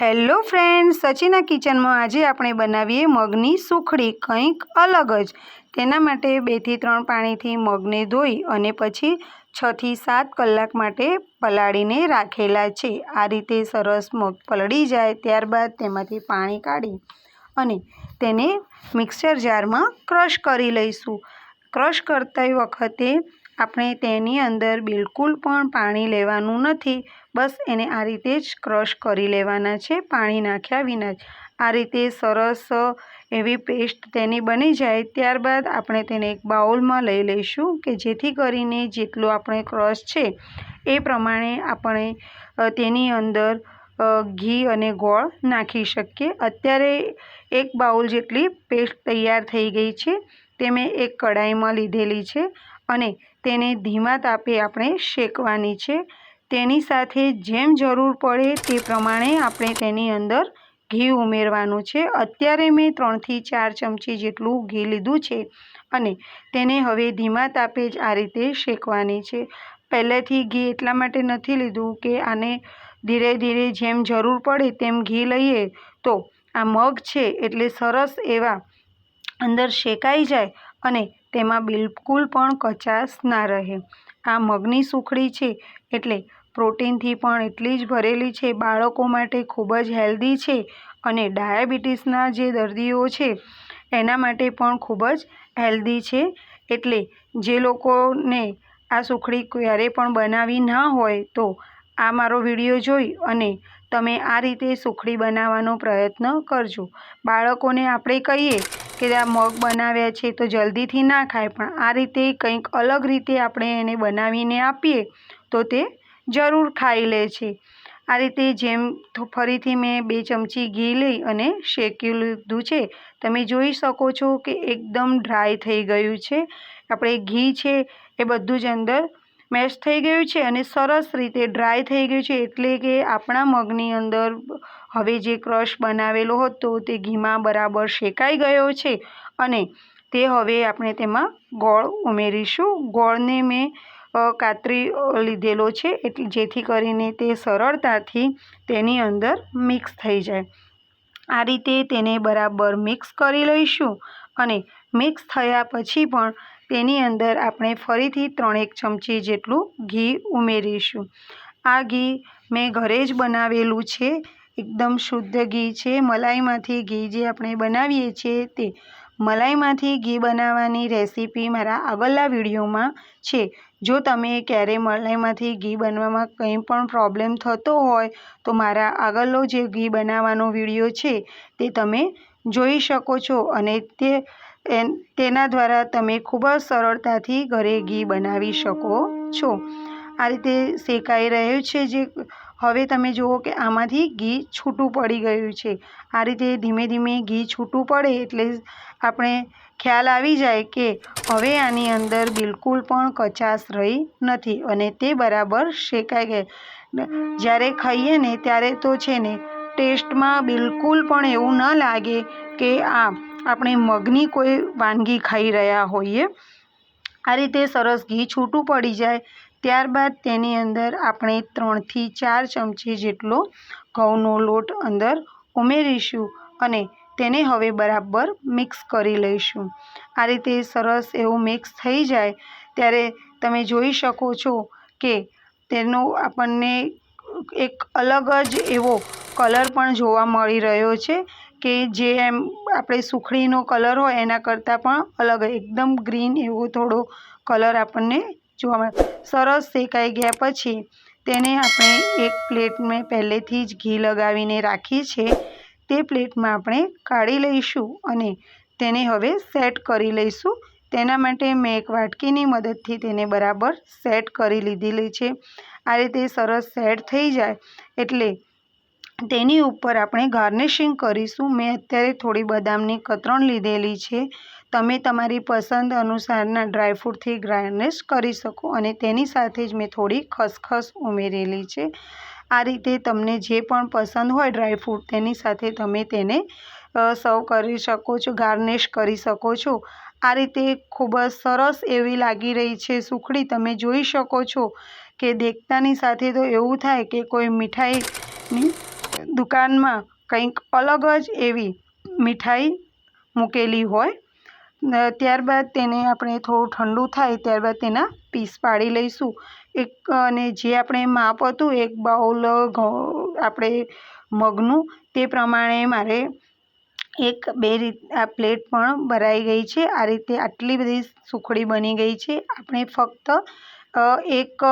Hello friends સચિના કિચનમાં આજે આપણે બનાવીએ મગની સુખડી, કંઈક અલગ જ. તેના માટે બેથી ત્રણ પાણીથી મગને ધોઈ અને પછી છથી સાત કલાક માટે પલાળીને રાખેલા છે. આ રીતે સરસ મગ પલળી જાય ત્યારબાદ તેમાંથી પાણી કાઢી અને તેને મિક્સર જારમાં ક્રશ કરી લઈશું. ક્રશ કરતી વખતે આપણે તેની અંદર બિલકુલ પણ પાણી લેવાનું નથી. બસ એને આ રીતે જ ક્રશ કરી લેવાના છે, પાણી નાખ્યા વિના જ. આ રીતે સરસ એવી પેસ્ટ તેની બની જાય, ત્યારબાદ આપણે તેને એક બાઉલમાં લઈ લઈશું કે જેથી કરીને જેટલો આપણે ક્રશ છે, એ પ્રમાણે આપણે તેની અંદર ઘી અને ગોળ નાખી શકીએ. અત્યારે એક બાઉલ જેટલી પેસ્ટ તૈયાર થઈ ગઈ છે, તે મેં એક કઢાઈમાં લીધેલી છે. અને તેને ધીમા તાપે આપણે શેકવાની છે. તેની સાથે જેમ જરૂર પડે તે પ્રમાણે આપણે તેની અંદર ઘી ઉમેરવાનું છે. અત્યારે મેં ત્રણથી ચાર ચમચી જેટલું ઘી લીધું છે અને તેને હવે ધીમા તાપે જ આ રીતે શેકવાની છે. પહેલેથી ઘી એટલા માટે નથી લીધું કે આને ધીરે ધીરે જેમ જરૂર પડે તેમ ઘી લઈએ તો આ મગ છે એટલે સરસ એવા અંદર શેકાઈ જાય અને તેમાં બિલકુલ પણ કચાશ ના રહે. આ મગની સુખડી છે એટલે પ્રોટીનથી પણ એટલી જ ભરેલી છે. બાળકો માટે ખૂબ જ હેલ્ધી છે અને ડાયાબિટીસના જે દર્દીઓ છે, એના માટે પણ ખૂબ જ હેલ્ધી છે. એટલે જે લોકોને આ સુખડી ક્યારે પણ બનાવી ના હોય તો આ મારો વીડિયો જોઈ અને તમે આ રીતે સુખડી બનાવવાનો પ્રયત્ન કરજો. બાળકોને આપણે કહીએ કે આ મગ બનાવ્યા છે તો જલ્દીથી ના ખાય. પણ આ રીતે કંઈક અલગ રીતે આપણે એને બનાવીને આપીએ તો તે જરૂર ખાઈ લે છે. આ રીતે જેમ ફરીથી મેં બે ચમચી ઘી લઈ અને શેકી લીધું છે. તમે જોઈ શકો છો કે એકદમ ડ્રાય થઈ ગયું છે. આપણે ઘી છે એ બધું જ અંદર મેશ થઈ ગયું છે અને સરસ રીતે ડ્રાય થઈ ગયું છે એટલે કે આપણા મગની અંદર હવે જે ક્રશ બનાવેલો હતો તે ઘીમાં બરાબર શેકાઈ ગયો છે અને તે હવે આપણે તેમાં ગોળ ઉમેરીશું. ગોળને મેં કાતરી લીધેલો છે એટલે જેથી કરીને તે સરળતાથી તેની અંદર મિક્સ થઈ જાય. આ રીતે તેને બરાબર મિક્સ કરી લઈશું અને મિક્સ થયા પછી પણ તેની અંદર આપણે ફરીથી ત્રણેક ચમચી જેટલું ઘી ઉમેરીશું. આ ઘી મેં ઘરે જ બનાવેલું છે. એકદમ શુદ્ધ ઘી છે. મલાઈમાંથી ઘી જે આપણે બનાવીએ છીએ તે મલાઈમાંથી ઘી બનાવવાની રેસીપી મારા આગળના વિડીયોમાં છે. જો તમે ક્યારેય મલાઈમાંથી ઘી બનવામાં કંઈ પણ પ્રોબ્લેમ થતો હોય તો મારા આગળનો જે ઘી બનાવવાનો વીડિયો છે તે તમે જોઈ શકો છો અને તે તેના દ્વારા તમે ખૂબ જ સરળતાથી ઘરે ઘી બનાવી શકો છો. આ રીતે શેકાઈ રહ્યું છે જે, હવે તમે જુઓ કે આમાંથી ઘી છૂટું પડી ગયું છે. આ રીતે ધીમે ધીમે ઘી છૂટું પડે એટલે આપણે ખ્યાલ આવી જાય કે હવે આની અંદર બિલકુલ પણ કચાશ રહી નથી અને તે બરાબર શેકાઈ ગઈ. જ્યારે ખાઈએ ને ત્યારે તો છે ને, ટેસ્ટમાં બિલકુલ પણ એવું ન લાગે કે આ આપણે મગની કોઈ વાનગી ખાઈ રહ્યા હોઈએ, આ રીતે સરસ ઘી છૂટું પડી જાય, ત્યારબાદ તેની અંદર આપણે ત્રણથી ચાર ચમચી જેટલો ઘઉંનો લોટ અંદર ઉમેરીશું અને તેને હવે બરાબર મિક્સ કરી લઈશું. આ રીતે સરસ એવું મિક્સ થઈ જાય, ત્યારે તમે જોઈ શકો છો કે તેનો આપણને એક અલગ જ એવો કલર પણ જોવા મળી રહ્યો છે કે જે એમ આપણે સુખડીનો કલર હોય, એના કરતાં પણ અલગ એકદમ ગ્રીન એવો થોડો કલર આપણને જોવા મળે. સરસ શેકાઈ ગયા પછી તેને આપણે એક પ્લેટ મેં પહેલેથી જ ઘી લગાવીને રાખી છે. તે પ્લેટમાં આપણે કાઢી લઈશું અને તેને હવે સેટ કરી લઈશું. તેના માટે મેં એક વાટકીની મદદથી તેને બરાબર સેટ કરી લીધેલી છે. આ રીતે સરસ સેટ થઈ જાય એટલે તેની ઉપર આપણે ગાર્નિશિંગ કરીશું. મેં અત્યારે થોડી બદામની કતરણ લીધેલી છે. તમે તમારી પસંદ અનુસારના ડ્રાયફ્રૂટથી ગાર્નિશ કરી શકો અને તેની સાથે જ મેં થોડી ખસખસ ઉમેરેલી છે. આ રીતે તમને જે પણ પસંદ હોય ડ્રાયફ્રૂટ તેની સાથે તમે તેને સર્વ કરી શકો છો, ગાર્નિશ કરી શકો છો. આ રીતે ખૂબ જ સરસ એવી લાગી રહી છે સુખડી. તમે જોઈ શકો છો કે દેખતાની સાથે તો એવું થાય કે કોઈ મીઠાઈની દુકાનમાં કંઈક અલગ જ એવી મીઠાઈ મૂકેલી હોય ત્યારબાદ તેને આપણે થોડું ઠંડુ થાય ત્યારબાદ તેના પીસ પાડી લઈશું. એક, અને જે આપણે માપ હતું એક બાઉલ આપણે મગનું તે પ્રમાણે મારે એક, બે રીત, આ પ્લેટ પણ ભરાઈ ગઈ છે. આ રીતે આટલી બધી સુખડી બની ગઈ છે. આપણે ફક્ત એક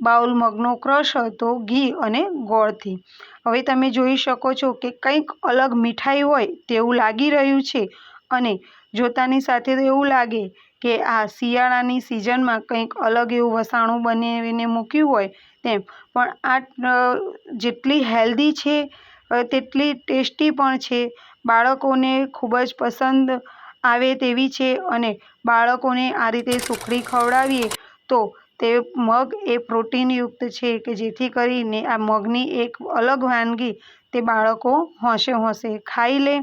બાઉલ મગનો ક્રશ હતો ઘી અને ગોળથી. હવે તમે જોઈ શકો છો કે કંઈક અલગ મીઠાઈ હોય તેવું લાગી રહ્યું છે અને જોતાની સાથે તો એવું લાગે કે આ શિયાળાની સિઝનમાં કંઈક અલગ એવું વસાણું બનાવીને મૂક્યું હોય તેમ. પણ આ જેટલી હેલ્ધી છે તેટલી ટેસ્ટી પણ છે. બાળકોને ખૂબ જ પસંદ આવે તેવી છે અને બાળકોને આ રીતે સુખડી ખવડાવીએ તો તે મગ એ પ્રોટીનયુક્ત છે કે જેથી કરીને આ મગની એક અલગ વાનગી તે બાળકો હોંશે હોંશે. ખાઈ લે.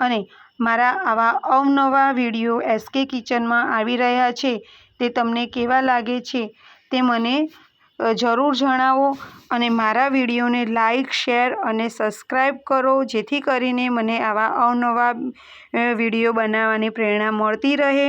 અને મારા આવા અવનવા વીડિયો એસકે કિચનમાં આવી રહ્યા છે. તે તમને કેવા લાગે છે તે મને જરૂર જણાવો અને મારા વિડીયોને લાઈક, શેર અને સબસ્ક્રાઈબ કરો જેથી કરીને મને આવા અવનવા વીડિયો બનાવવાની પ્રેરણા મળતી રહે.